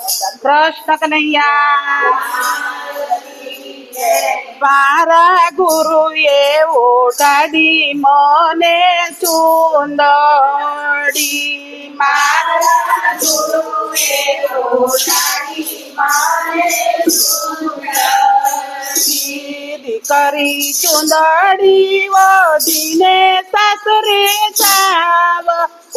કૃષ્ણ કનૈયા મારા ગુરુએ ઓઢાડી મને સુંદડી મારા ગુરુએ ઓઢાડી મને સુંદડી દીકરી સુંદડી વધીને સાસરે જાવા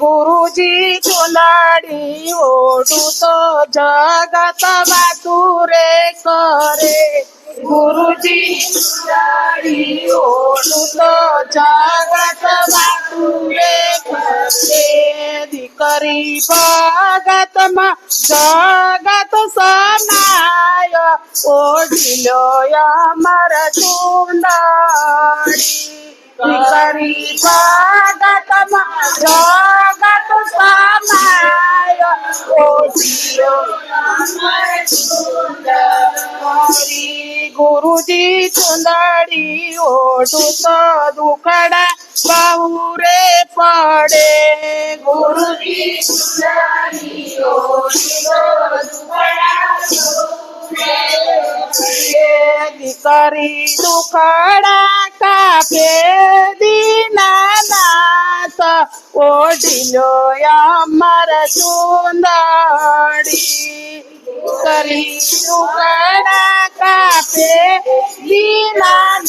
ગુરુજી કોલાડી ઓડું તો જગત વાતુરે કરે ગુરુજી કોલાડી ઓડું તો જગત વાતુરે કરે દીકરી ભગતમાં જગત સનાય ઓઢી લો અમર ચુંડાડી Saripagata ma, rogato samaya, osiyo namarasunda, Hari Guruji Sundari, odu sadukada, bahure pade, Guruji Sundari, odu sadukada, bahure pade, కేదీనాథ ఓడిలో అమర సుందడి కరీ కణ కాపే దీనాథ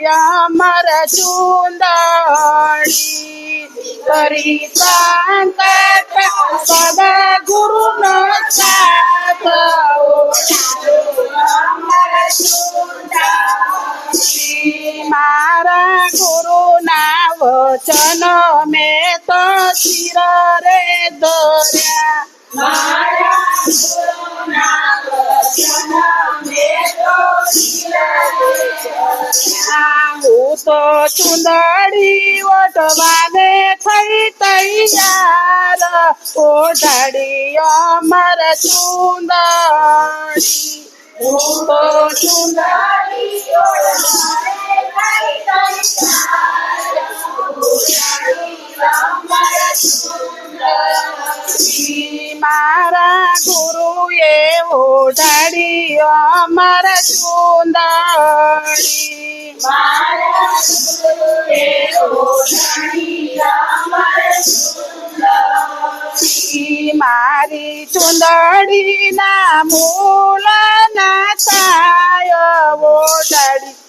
ya mara chunda hari santa sada guru na chata o mara chunda mara guru na वचन मे त चिर रे दोर्या वचन હું તો ચુંદડી ઓટવાને થઈ તૈયાર ઓઢડી અમર ચુંદડી હું તો ચુંદડી ઓટવાને થઈ તૈયાર ઓઢડી અમર ચુંદડી મારા ગુરુએ ઓઢડી અમર ચુંદડી મારી ચુંદડી ના મૂળ ના છાયો ડડી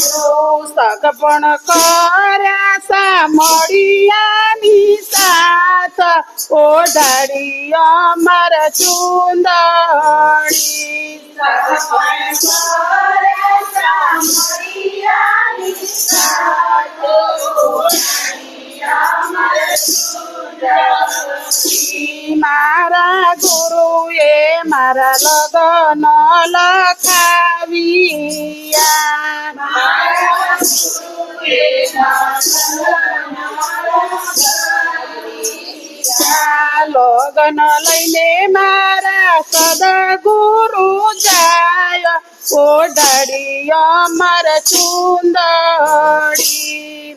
સગપણ કર્યા સા મળિયાની સાથ ઓઢાડી અમર ચુંદણી સગપણ કર્યા સા મળિયાની સાથ मारा गुरु ए मारा लगन लखाविया लगन लैले मारा सदा गुरु जाय ओ डडी अमर चुन्दडी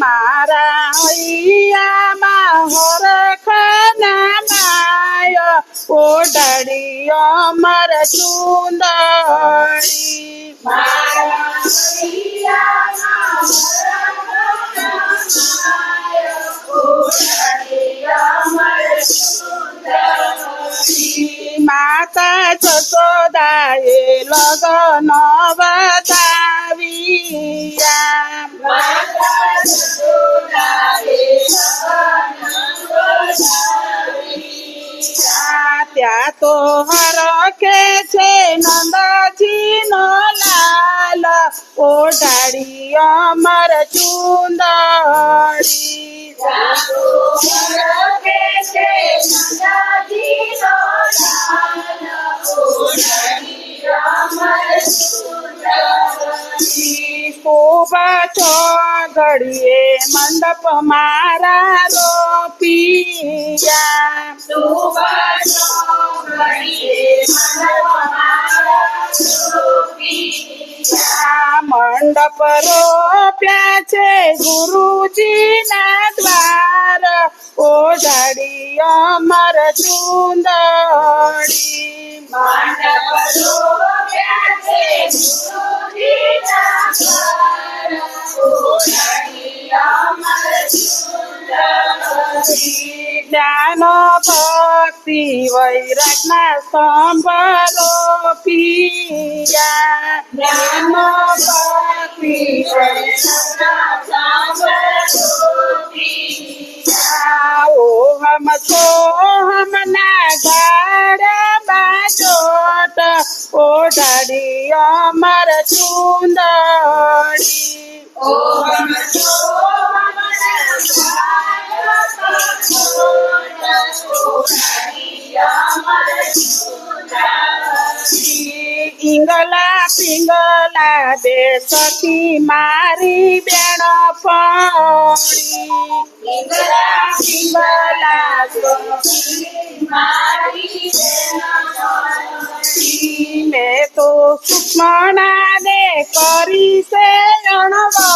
મારા હૈયામાં હરખના માય ઓડડીઓ મર માતા છસો તો હરખે છે નંદજી નો લાલ ઓઢાડી અમર ચુંદડી હરખે છે ઉભા છો ઘડીએ મંડપ મારા રોપિયા મંડપ રોપ્યા છે ગુરુજી ના દ્વાર ઓઢડી અમર ચુંદડી ज्ञान भक्ति वैरत्न सम्बलोपिया ज्ञान भक्ति वैरत्न amarás, curarás. É ઈંગલા પિંગલા દે સતી મારી બેણ પડી ઈંગલા પિંગલા મારી મેં તો સુષ્મણા ને કરી છે અણવર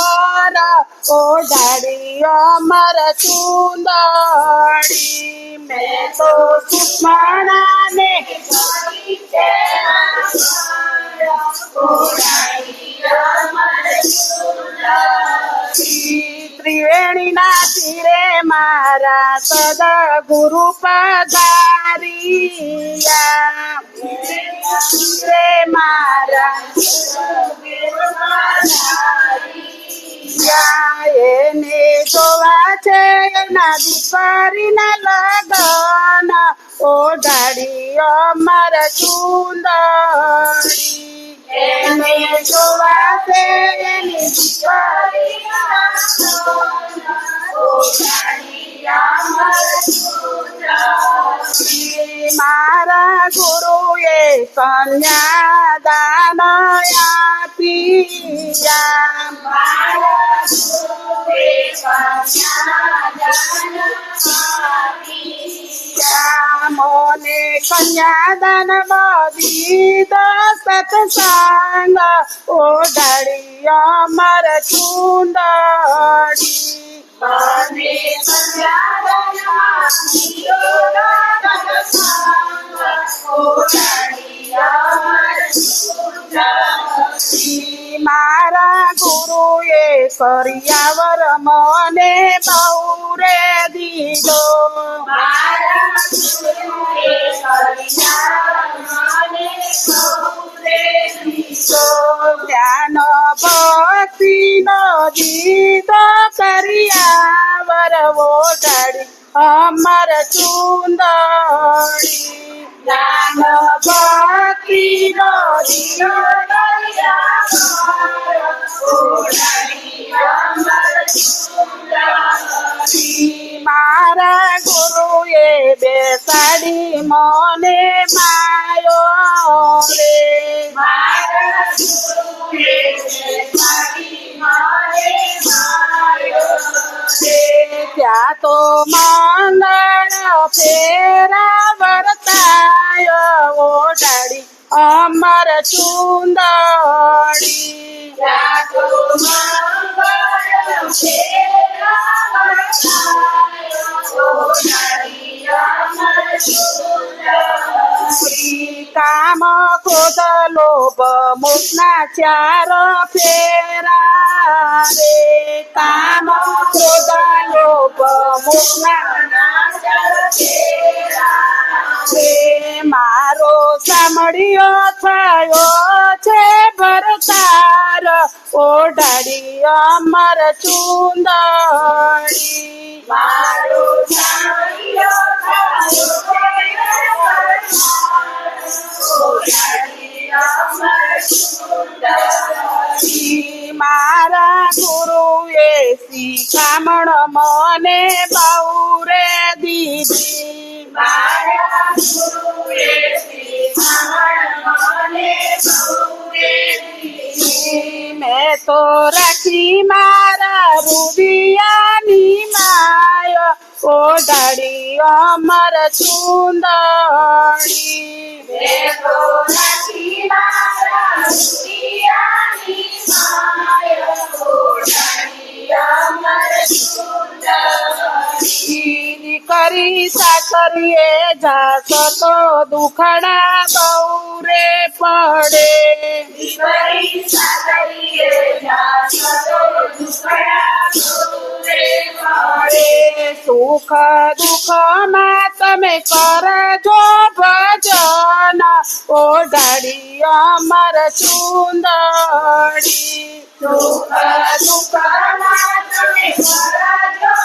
ઓઢાડી અમર ચુંદડી મેં તો સુષ્મણા ને કરી છે ત્રિવેણીના તીરે મારા સદા ગુરુ પધારિયા તીરે મારા એને જોવા છે ના દીપારી ના લગન ઓ ધાડીઓ મારા છું mara guru ye kanya dana ya piya mara guru ye kanya dana मोने कन्या दान मीता सतसांग ओ डरिया मर चूंदी મારા ગુરુએ કર્યાવર મને બહુ રે દીધો મારા ગુરુએ કર્યાવર મને બહુ રે દીધો તો જ્ઞાન ભક્તિ નો દીદો કર્યા વરવો ઢળી અમર સુંદરી જ્ઞાન ભક્તિ નો દીદો મારા ગુરુએ બેસાડી મને માયો રે ત્યાં તો મંગળ ફેરા વર્તાયો ઓડાડી અમર ચુંદડી ત્યાં તો મંગળ ફેરા વર્તાયો ઓડાડી અમર ચુંદડી काम क्रोध लोभ मोठना चार फेरा रे काम क्रोध लोभ मोठना चार फेरा रे મારો સામળિયો થયો છે ભરતાર ઓઢાડી અમર ચુંદડી મારા ગુરુએ શિખામણ મને બહુ રે દીધી મારા ગુરુએ શિખામણ મને બહુ રે દીધી મેં તો રાખી મારા રૂબિયાની મા ও দাড়ি আমার সুন্দরী দেখো নাকি মারা দুনিয়া নি মায়া તારી સાકરીએ જાશો તો દુખડા બહુ રે પડે તો દુખડા બહુ પડે સુખ દુઃખ માં તમે કરજો ભજન ઓઢાડી અમર સુંદરી સુખ દુઃખ માં તમે કરજો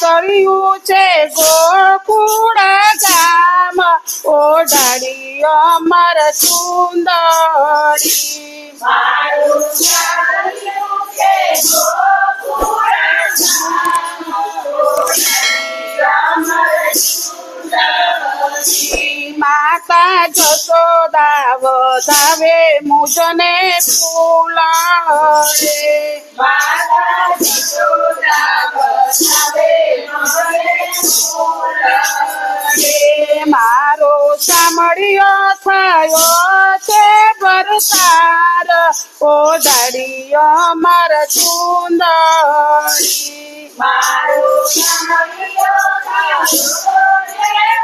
કર્યું છે ગોકુળા ગામાં ઓઢાડી અમર સુંદરી મારું કર્યું છે ગોકુળા ગામાં ઓઢાડી અમર સુંદરી માતા જશોદા વધાવે મુજને ફૂલાવે માતા જશોદા મારો સામળિયો થયો છે ભરતાર ઓઢળિયો માર સુંદરી મારો સામળિયો થયો છે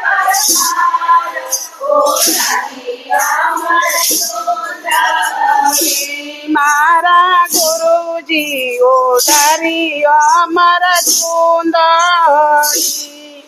ભરતાર ઓઢળિયો માર સુંદરી મારા ગુરુજી ઓઢળિયો માર સુંદરી